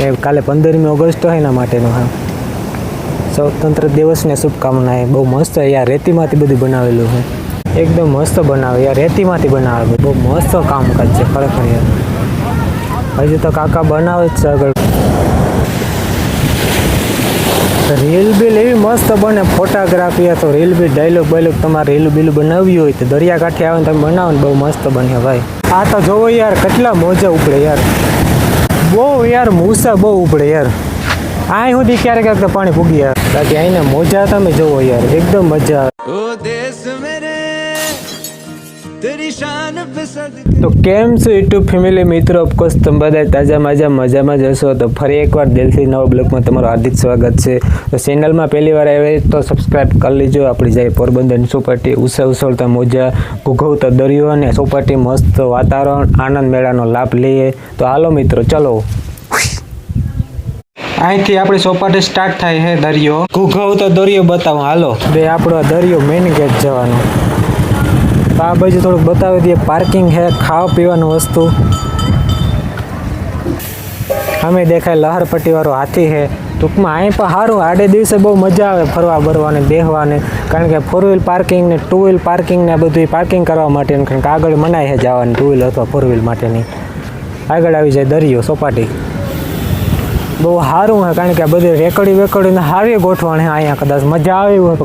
એ કાલે પંદરમી ઓગસ્ટ હોય એના માટેનું, હા. સ્વતંત્ર દિવસને શુભકામના એ બહુ મસ્ત યાર, રેતીમાંથી બધું બનાવેલું છે. એકદમ મસ્ત બનાવે યાર, રેતીમાંથી બનાવે, બહુ મસ્ત કામકાજ છે ખરેખર યાર. હજી તો કાકા બનાવે જ છે આગળ. રીલ બિલ એવી મસ્ત બને ફોટોગ્રાફી તો રીલ બિલ ડાયલોગ બાયલોગ તમારે રીલ બિલ બનાવવી હોય તો દરિયાકાંઠે આવે ને તમે બનાવો ને બહુ મસ્ત બને ભાઈ. આ તો જોવો યાર, કેટલા મોજા ઉપડે યાર. બહુ યાર, મૂસા બહુ ઉપડે યાર. આ સુધી ક્યારેક ક્યારેક પાણી પૂગી યાર બાકી અહીંને મોજા તમે જોવો યાર, એકદમ મજા આવે. દેશ મેરે તો કેમ છો યુટ્યુબ ફેમિલી મિત્રો? ઓફકોર્સ તમે બધા તાજા માજા મજામાં જ હશો. તો ફરી એકવાર દિલથી નવા બ્લોગમાં તમારું હાર્દિક સ્વાગત છે. તો ચેનલમાં પહેલી વાર આવે તો સબસ્ક્રાઇબ કરી લેજો. આપણી જાય પોરબંદરની સોપાટી ઉસળ ઉસળતા મોજા ઘૂઘવતા દરિયો અને સોપાટી મસ્ત વાતાવરણ આનંદ મેળાનો લાભ લઈએ. તો હાલો મિત્રો ચલો. અહીંથી આપણી સોપાટી સ્ટાર્ટ થાય છે દરિયો. ઘૂઘવતો દરિયો બતાવો હાલો. બે આપણો દરિયો મેઇન ગેટ જવાનો. તો આ બાજુ થોડુંક બતાવી દઈએ પાર્કિંગ છે, ખાવા પીવાનું વસ્તુ. અમે દેખાય લહરપટ્ટીવાળો હાથી છે. ટૂંકમાં અહીં પણ સારું આડે દિવસે બહુ મજા આવે ફરવા બરવાને, બેહવાને. કારણ કે ફોર વ્હીલ પાર્કિંગ ને ટુ વ્હીલ પાર્કિંગ ને બધું પાર્કિંગ કરવા માટે કારણ કે આગળ મનાય છે જવાની ટુ વ્હીલ અથવા ફોર વ્હીલ માટેની. આગળ આવી જાય દરિયો, સોપાટી. બહુ સારું હોય કારણ કે આ બધી રેકડી વેકડીને સારી ગોઠવણ છે અહીંયા કદાચ. મજા આવી હોય.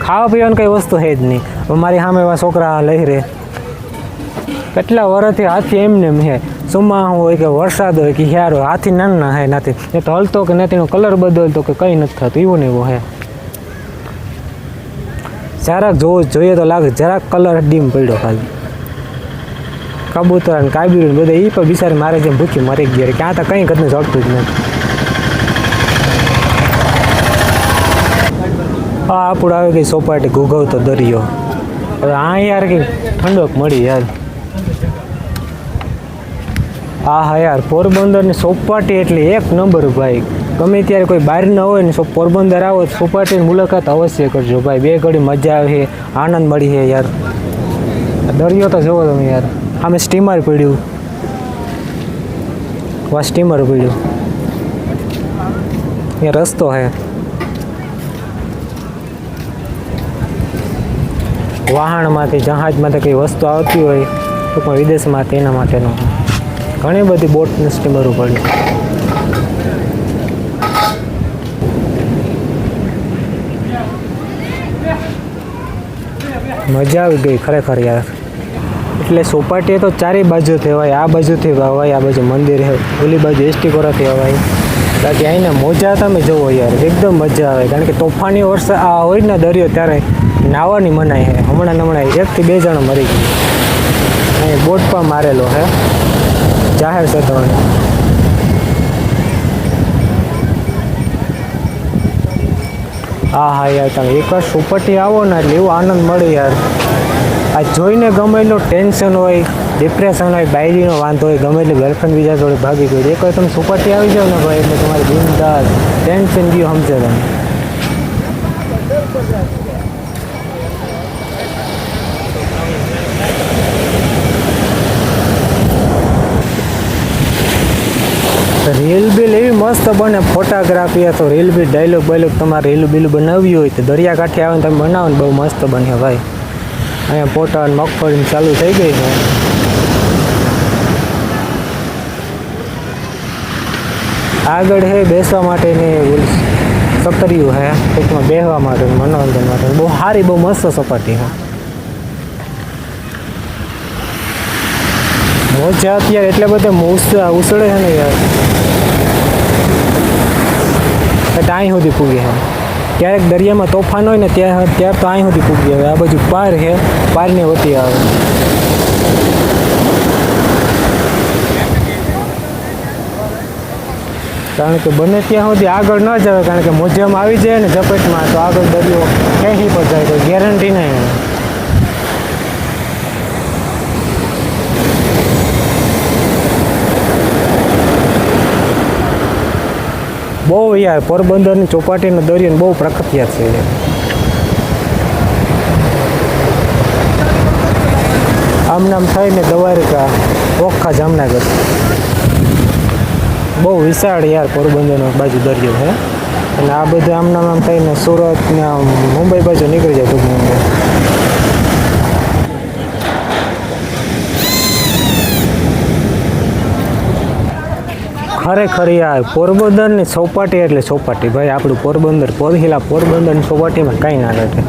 ખાવા પીવાની કંઈ વસ્તુ છે જ નહીં. મારી સામે એવા છોકરા લઈ રહે. કેટલા વર્ષથી હાથી એમને એમ છે સુમા હોય કે વરસાદ હોય કે યાર હોય, હાથી નાના હે નથી. એ તો હલતો કે નથી, એનો કલર બદલતો કે કંઈ નથી થતું, એવું ને એવું હે. જરાક જોવું જોઈએ તો લાગે જરાક કલર ડીમ પડ્યો ખાલી. કબૂતર અને કાબીરું બધા એ પણ બિચારી મારે જેમ ભૂખી મરી ગયા ક્યાં તો કંઈ ઘરનું જડતું જ નથી. આ આપણું આવે કે સોપાટી ઘૂઘવતો દરિયો. હવે આ યાર કે ઠંડક મળી યાર. આ હા યાર, પોરબંદરની સોપાટી એટલે એક નંબર ભાઈ. ગમે ત્યારે કોઈ બહાર ન હોય ને પોરબંદર આવો સોપાટીની મુલાકાત અવશ્ય કરજો ભાઈ. બે ઘડી મજા આવે છે આનંદ મળી છે યાર. દરિયો તો જોવો તમે યાર. આમે સ્ટીમર પડ્યું. વા સ્ટીમર પડ્યું. એ રસ્તો છે વાહણમાંથી, જહાજમાંથી કંઈ વસ્તુ આવતી હોય ટૂંકમાં વિદેશમાંથી એના માટેનું ઘણી બધી બોટને સ્ટીમરો પડી. મજા આવી ગઈ ખરેખર યાર. એટલે સોપાટીએ તો ચારે બાજુથી થવાય આ બાજુથી હવાય આ બાજુ મંદિર છે ઓલી બાજુ એસટી કોરાથી હવાય બાકી અહીંના મોજા તમે જુઓ યાર, એકદમ મજા આવે. કારણ કે તોફાની વર્ષ આ હોય ને દરિયો ત્યારે નાહવાની મનાય છે હમણાં હમણાં એકથી બે જણા મરી ગયા. અહીં બોટ પણ મારેલો છે જાહેર ચેતવણી હા હા યાર, તમે એકવાર સુપટી આવો ને એટલે એવો આનંદ મળે યાર. આ જોઈને ગમે એટલું ટેન્શન હોય ડિપ્રેશન હોય બાયરીનો વાંધો હોય, ગમે એટલી ગર્લફ્રેન્ડ બીજા જોડે ભાગી ગઈ એકવાર તમે સુપટી આવી જાઓ ને ભાઈ, એટલે તમારી બિંદાસ ટેન્શન ગયું સમજે તમે. રીલ બિલ એવી મસ્ત બને ફોટોગ્રાફી તો રીલ બિલ ડાયલોગ બાયલોગ તમારે રીલ બિલ બનાવવી હોય તો દરિયાકાંઠે આવે તમે બનાવો ને બહુ મસ્ત બને ભાઈ. અહીંયા અને મગફળી ચાલુ થઈ ગઈ છે. આગળ છે બેસવા માટેની સતરીયું હે, ટૂંકમાં બેસવા માટે મનોરંજન માટે. બહુ સારી બહુ મસ્ત સપાટી હા. મોજા અત્યારે એટલે બધા ઉસળે ઉસળે છે ને યાર. એટલે અહીં સુધી પૂગી છે ક્યારેક દરિયામાં તોફાન હોય ને ત્યાં ત્યાર તો અહીં સુધી પૂગી આવે આ બાજુ પાર છે પારની વતી આવે. કારણ કે બને ત્યાં સુધી આગળ ન જવાય, કારણ કે મોજામાં આવી જાય ને ઝપેટમાં, તો આગળ દરિયો ક્યાંય પર જાય તો ગેરંટી નહીં. બહુ યાર, પોરબંદરની ચોપાટીનો દરિયો બહુ પ્રખ્યાત છે. આમ નામ થઈને દ્વારકા ઓખા જામનગર. બહુ વિશાળ યાર પોરબંદરનો બાજુ દરિયો છે. અને આ બધું આમનામ આમ થઈને સુરત ને આમ મુંબઈ બાજુ નીકળી જાય ટૂંકમાં ખરેખર યાર પોરબંદરની ચોપાટી એટલે ચોપાટી ભાઈ, આપણું પોરબંદર, પોરહિલા પોરબંદરની ચોપાટીમાં કંઈ ના ઘટે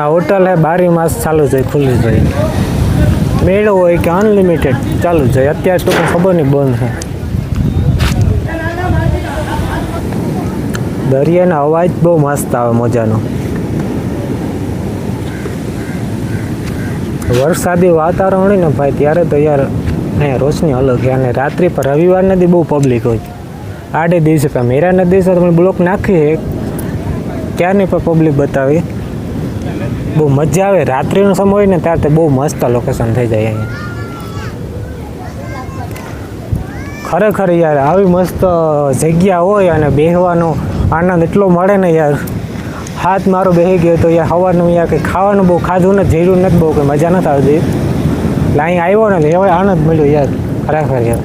આ હોટલ હે બારી માસ ચાલુ જાય ખુલ્લી જાય મેળો હોય કે અનલિમિટેડ ચાલુ જાય અત્યારે તો ખબર નહીં બંધ છે. દરિયાનો અવાજ બહુ મસ્ત આવે મજાનો. વરસાદી વાતાવરણ હોય ને ભાઈ, ત્યારે તો યાર અહીંયા રોશની અલગ છે. અને રાત્રિ પર રવિવારના નદી બહુ પબ્લિક હોય આડે દિવસે પણ મેરાના દિવસે તમે બ્લોક નાખીએ ક્યારની પણ પબ્લિક બતાવી? બહુ મજા આવે. રાત્રિનો સમય હોય ને ત્યારે બહુ મસ્ત લોકેશન થઈ જાય અહીંયા. ખરેખર યાર, આવી મસ્ત જગ્યા હોય અને બેહવાનો આનંદ એટલો મળે ને યાર. હાથ મારો બેહી ગયો તો યાર હવાનું યાર કંઈ ખાવાનું બહુ ખાધું નથી જીરું નથી બહુ કંઈ મજા નથી આવતી. એટલે આવ્યો ને એટલે આનંદ મળ્યો યાર ખરેખર યાર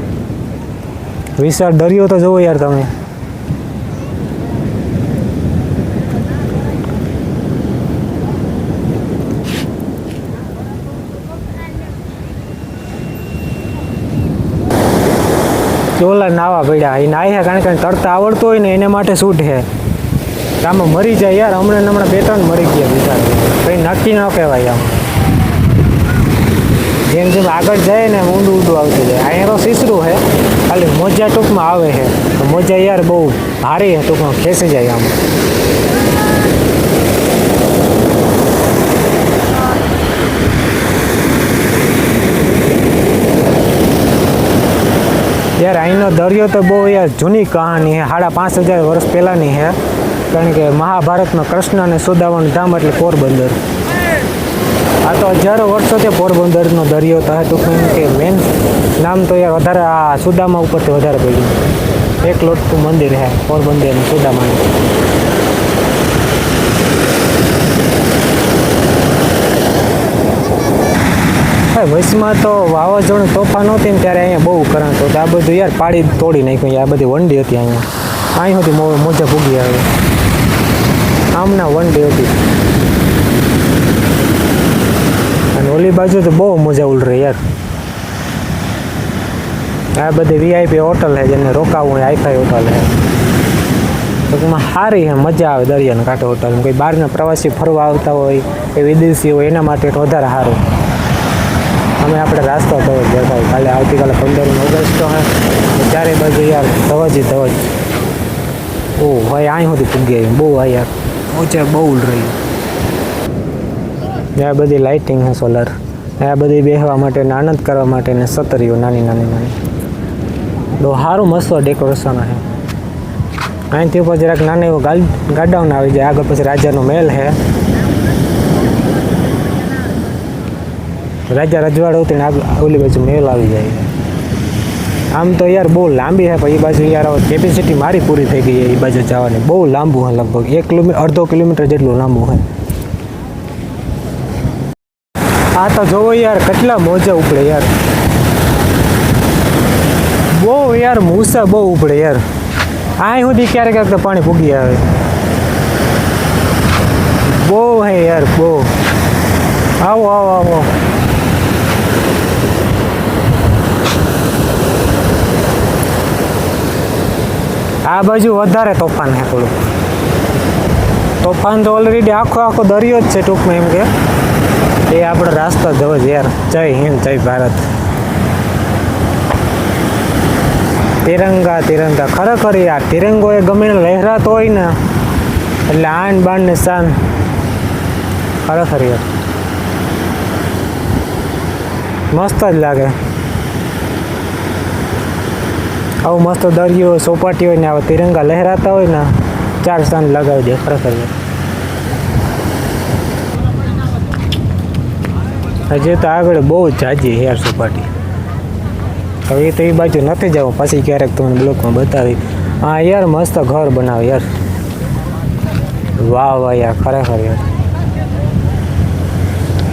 વિશાળ દરિયો તો જુઓ યાર તમે. ચોલા નાવા પડ્યા. એ નાહ્યા કારણ કે તરતા આવડતો હોય ને એને માટે શૂટ છે. આમાં મરી જાય યાર. હમણાં હમણાં બે ત્રણ મરી ગયા બિચારા. કંઈ નક્કી ન કહેવાય આમ. જેમ જેમ આગળ જાય ને ઊંડું ઊંડું આવતું જાય. અહીંયા તો સીસરું છે. ખાલી મોજા ટૂંકમાં આવે છે. મોજા યાર બહુ ભારે છે, ટૂંકમાં ખેંચી જાય આમ. યાર અહીંનો દરિયો તો બહુ યાર જૂની કહાની છે. સાડા પાંચ હજાર વર્ષ પહેલાંની છે. કારણ કે મહાભારતમાં કૃષ્ણ અને સુદાવાનું ધામ એટલે પોરબંદર. આ તો હજારો વર્ષોથી પોરબંદરનો દરિયો તો ટૂંકમાં કે મેન નામ તો યાર વધારે આ સુદામા ઉપરથી વધારે પડ્યું. એક લોટનું મંદિર હે, પોરબંદરનું સુદામાનું. વચમાં તો વાવાઝોડું તોફાન હતી ને ત્યારે અહીંયા બહુ કરંટ હતું. આ બધું યાર પાડી તોડી નાખ્યું. આ બધી વંડી હતી અહીંયા. અહીં હતી મોજા ભૂગી આવે. આમના વંડી હતી અને ઓલી બાજુ તો બહુ મજા ઉલરે યાર. આ બધી વીઆઈપી હોટલ છે જેને રોકાવું આઈફાઈ હોટલ છે. ટૂંકમાં સારી છે, મજા આવે દરિયાના કાંઠે હોટલમાં કોઈ બહારના પ્રવાસી ફરવા આવતા હોય કે વિદેશી હોય, એના માટે વધારે સારું. અમે આપણે રાસ્તો તો જ દેખાય. કાલે આવતીકાલે પંદરમી ઓગસ્ટ હે. ચારે બાજુ યાર ધવજ ધવજ. ઓ, ભાઈ અહીં સુધી પૂગી બહુ આ યાર. ઊંચે બહુ રહી. આ બધી લાઇટિંગ છે સોલર આ બધી બેસવા માટે ને આનંદ કરવા માટે ને સતરીઓ નાની નાની નાની. બહુ સારું મસ્ત ડેકોરેશન છે. અહીંથી ઉપર જરાક નાના એવો ગાલ ગાડાઉન આવી જાય. આગળ પછી રાજાનો મહેલ છે. રાજા રજવાડો હતી ને આગળ ઓલી બાજુ મહેલ આવી જાય. આમ તો યાર બહુ લાંબી છે, પણ એ બાજુ યાર કેપેસિટી મારી પૂરી થઈ ગઈ છે એ બાજુ જવાની. બહુ લાંબુ છે લગભગ. એક કિલોમીટર અડધો કિલોમીટર જેટલું લાંબુ છે. આ તો જોવો યાર, કેટલા મોજા ઉપડે યાર. બહુ યાર મૂસા બહુ ઉપડે યાર. આ સુધી ક્યારેક ક્યારેક પાણી પૂગી આવે. બહુ હે યાર, બહુ. આવો આવો આવો. આ બાજુ વધારે તોફાન છે થોડું તોફાન તો ઓલરેડી આખો આખો દરિયો જ છે ટૂંકમાં એમ કે. એ આપણો રાસ્તો જવો જ યાર. જય હિન્દ, જય ભારત. તિરંગા તિરંગા. ખરેખર યાર તિરંગો એ ગમે લહેરાતો હોય ને, એટલે આન બાન ને શાન. ખરેખર યાર. મસ્ત જ લાગે. આવું મસ્ત દરિયો ચોપાટી હોય ને આવા તિરંગા લહેરાતા હોય ને, ચાર સ્થાન લગાવી દે. ખરેખર યાર. હજી તો આગળ બહુ જાજી છે યાર ચોપાટી હવે તો એ બાજુ નથી જવું. પછી ક્યારેક તમને બ્લોકમાં બતાવી હા યાર મસ્ત ઘર બનાવે યાર. વાહ વાહ યાર, ખરેખર યાર.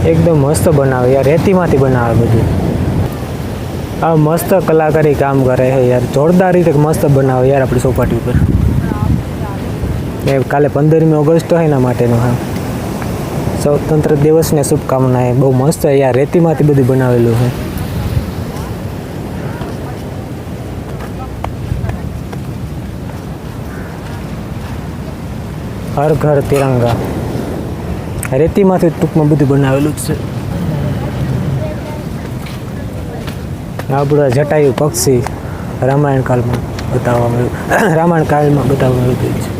એકદમ મસ્ત બનાવે યાર. રેતીમાંથી બનાવે બધું. આ મસ્ત કલાકારી કામ કરે છે યાર. જોરદાર રીતે મસ્ત બનાવે યાર આપણી સોપાટી ઉપર. એ કાલે પંદરમી ઓગસ્ટ હોય એના માટેનું, હા. સ્વતંત્ર દિવસને શુભકામનાએ બહુ મસ્ત અહીંયા રેતીમાંથી બધું બનાવેલું છે. હર ઘર તિરંગા. રેતીમાંથી ટૂંકમાં બધું બનાવેલું જ છે. આપણા જટાયુ, પક્ષી, રામાયણ કાળમાં બતાવવામાં આવ્યું. રામાયણ કાળમાં બતાવવામાં આવ્યું છે.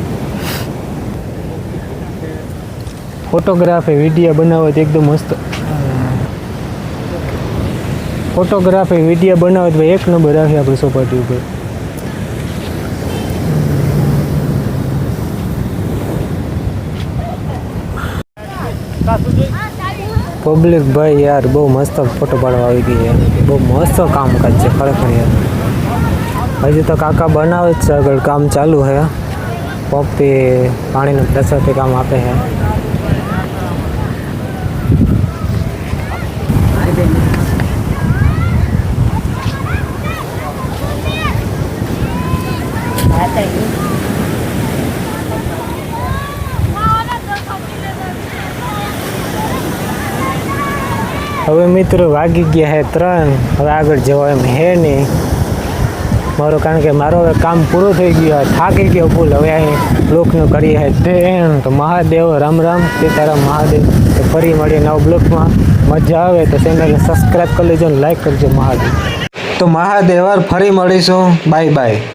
ફોટોગ્રાફી વીડિયો બનાવો તો એકદમ મસ્ત. ફોટોગ્રાફી વીડિયો બનાવો તો ભાઈ એક નંબર રાખે આપણે સોપાટી ઉપર. પબ્લિક ભાઈ યાર બહુ મસ્ત ફોટો પાડવા આવી ગઈ યાર. બહુ મસ્ત કામકાજ છે, ખરેખર યાર. હજી તો કાકા બનાવે જ છે, આગળ કામ ચાલુ છે. પપ્પી પાણીનો પ્રેશરથી કામ આપે છે. હવે મિત્રો વાગી ગયા હે ત્રણ. હવે આગળ જવા એમ હે નહીં. મારું કારણ કે મારો હવે કામ પૂરું થઈ ગયું થાકી ગયો ફૂલ હવે અહીં બ્લોકનું કરીએ હે ટ્રેન તો મહાદેવ, રામ રામ. સીતારામ મહાદેવ. તો ફરી મળીએ નવ બ્લોકમાં. મજા આવે તો ચેનલને સબસ્ક્રાઈબ કરી લેજો અને લાઈક કરજો મહાદેવ. તો મહાદેવ ફરી મળીશું. Bye bye